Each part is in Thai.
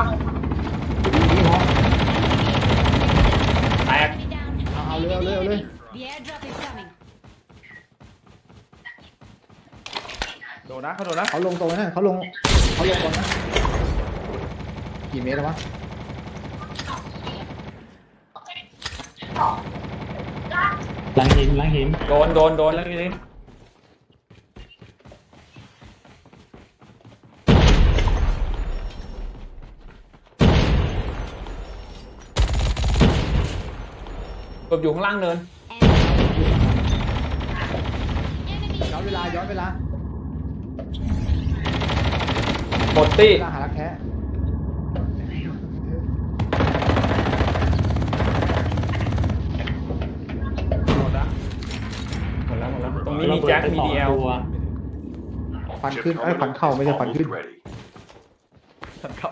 มานี่ฮะแตก Enemy down. เอาเอาเลยเอาเลยเอาเลย The airdrop is coming. โดนนะเขาโดนนะเขาลงตรงนั้นเขาลงเขาลงตรงนั้นกี่เมตรแล้ววะหลังหินหลังหินโดนโดนโดนแล้วนี่ กบอยู่ข้างล่างเนิน Enemy. ย้อนเวลาย้อนเวลาหมดตี้ เวลาหารักแท้โดนนะหมดแล้วหมดแล้วตรงนี้มีแจ็ค มีดีเอลตัวควันขึ้นไอ้ยควันเข้าไม่ใช่ควันขึ้น ready. ฉันเข้า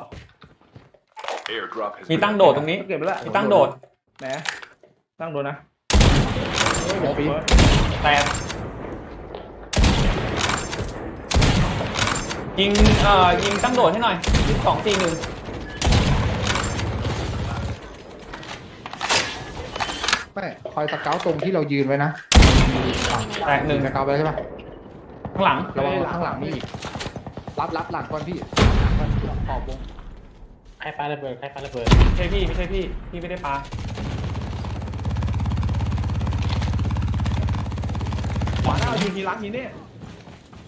Airdrop has มี been ตั้งโดดตรงนี้ เก็บไปแล้วมีตั้งโดดไหน ตั้งโดนนะเดี๋ยวปีนแตกยิงเอ่อยิงตั้งโดดให้หน่อยยิงสองสี่หนึ่งไม่คอยสเกาตรงที่เรายืนไว้นะแตกหนึ่งสเกาไปแล้วใช่ปะข้างหลังระวังข้างหลังมีอีกรับรับหลังก่อนพี่ขอบวงใครปาระเบิดใครปาระเบิดไม่ใช่พี่ไม่ใช่พี่พี่ไม่ได้ปา วาหน้ายืนทีหลังยิงนี่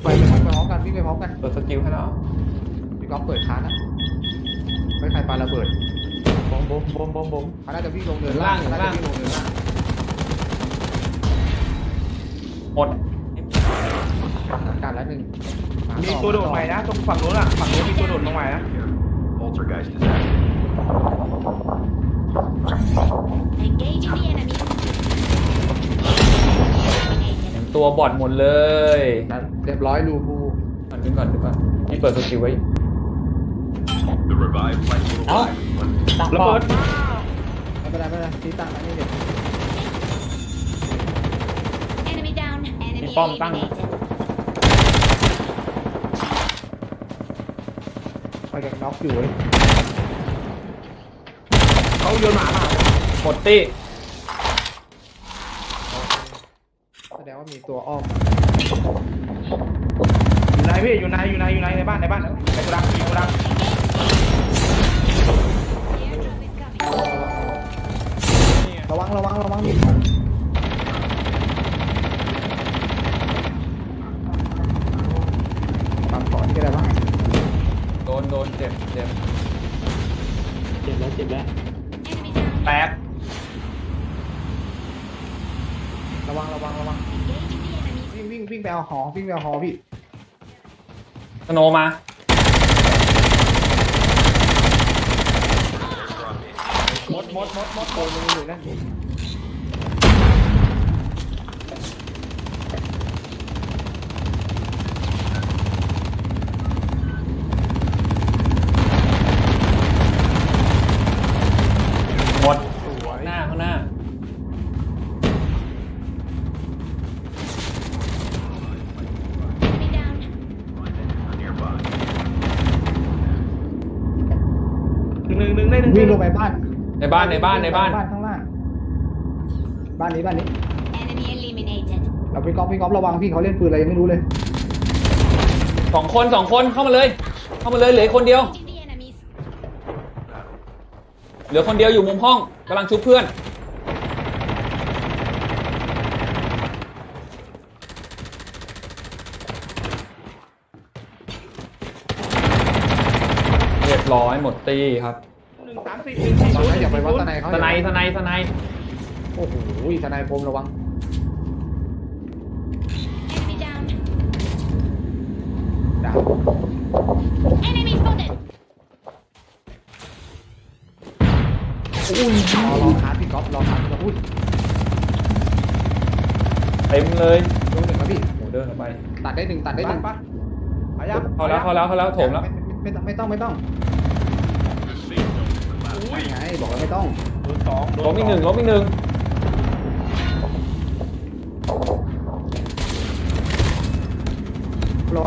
ไปไปพร้อมกันวิ่งไปพร้อมกันเปิดสกิลให้แล้วพี่ก๊อฟเปิดค้านะไม่ใครปาระเบิดบอมบอมบอมบอมบอมเขาน่าจะวิ่งลงเนินล่างเขาน่าจะวิ่งลงเนินล่างหมดการละหนึ่งามีต่อตัวโดดใหม่นะตรงฝั่งโน้นอะฝั่งโน้นมีตัวโดดลงใหม่นะ Poltergeist is active. Engaging ตัวบอดหมดเลยนั้นเรียบร้อยรูพูก่อนดึงก่อนดึงก่อนพี่เปิดสกิลไว้ The revived flight will arrive in one ตั้งระป้อเบิมดไม่เป็นไรไม่เป็นไรที่ตั้งอันนี้เด็ก Enemy down. Enemy Cái bom tăng. eliminated. ไปกับน็อกอยู่เลยเขาโยนหมามาหมดตี้ แสดง ว่ามีตัวอ้อม อยู่ไหนพี่ อยู่ไหน อยู่ไหน อยู่ไหน ในบ้าน ในบ้านในกูดังมีกูดัง The airdrop is coming. ระวัง ระวัง ระวังมีตามก่อนที่ก็ได้บ้างโดนโดนเจ็บเจ็บ เจ็บแล้วเจ็บแล้ว Enemy down. แตก ระวังระวังระวัง Engaging the enemies. วิ่งวิ่งวิ่งไปเอาหอวิ่งไปเอาหอพี่สโนว์มา มดมดมดมดโดนมึงอยู่นั่น วิ่งลงไปบ้านในบ้านในบ้านในบ้าน บ้านข้างล่าง บ้านนี้บ้านนี้ Enemy eliminated. เราพี่ก๊อฟพี่ก๊อฟระวังพี่เขาเล่นปืนอะไรยังไม่รู้เลย สองคนสองคนเข้ามาเลย เข้ามาเลยเหลืออกคนเดียว Engaging the enemies. เหลือคนเดียวอยู่มุมห้องกำลังชุบเพื่อน เรียบร้อยหมดตีครับ หนึ่งสามสี่หนึ่งสี่ตอนศูนนั้นย์อย่าไปวัดตะไนเขาสไนด์สไนด์สไนด์โอ้โหทนายพรมระวัง Enemy down. ดาว Enemy spotted. อุ้ยรอรอคาร์ดพี่ก๊อฟรอคาร์ดพี่ก๊อฟอุ้ยเต็มเลยลงหนึ่งครับพี่โหเดินออกไป ตัดได้หนึ่งตัดได้หบ้านึ่นงปะพยายามเข้าแล้วเข้าแล้วเข้าแล้วโถมแล้วไม่ไม่ไม่ต้องไม่ต้อง The safe อุ้ไงบอกว่าไม่ต้องสองล้มอีกหนึ่งล้มอีกหนึ่ง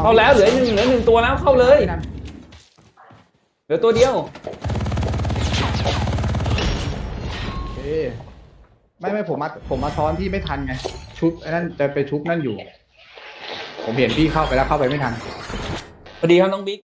เข้าแล้วเหลือหนึ่งเหลือหนึ่งตัวแล้วเข้าเลยเหลือตัวเดียวเอเคไม่ไม่ผมมาผมมาซ้อนพี่ไม่ทันไง ชุบนั่นจะไปชุบนั่นอยู่ ผมเห็นพี่เข้าไปแล้วเข้าไปไม่ทัน พอดีครับน้องบิ๊ก